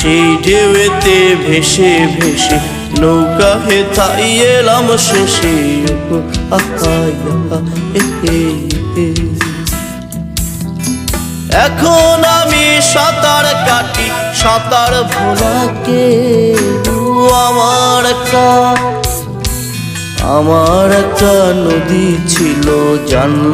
সেই ঢেউতে ভেসে ভেসে নৌকা হেথাই এলাম শেষে। এখন আমি সাঁতার কাটি, সাঁতার ভোলাকে আমার একটা আমার একটা নদী ছিল, জানলো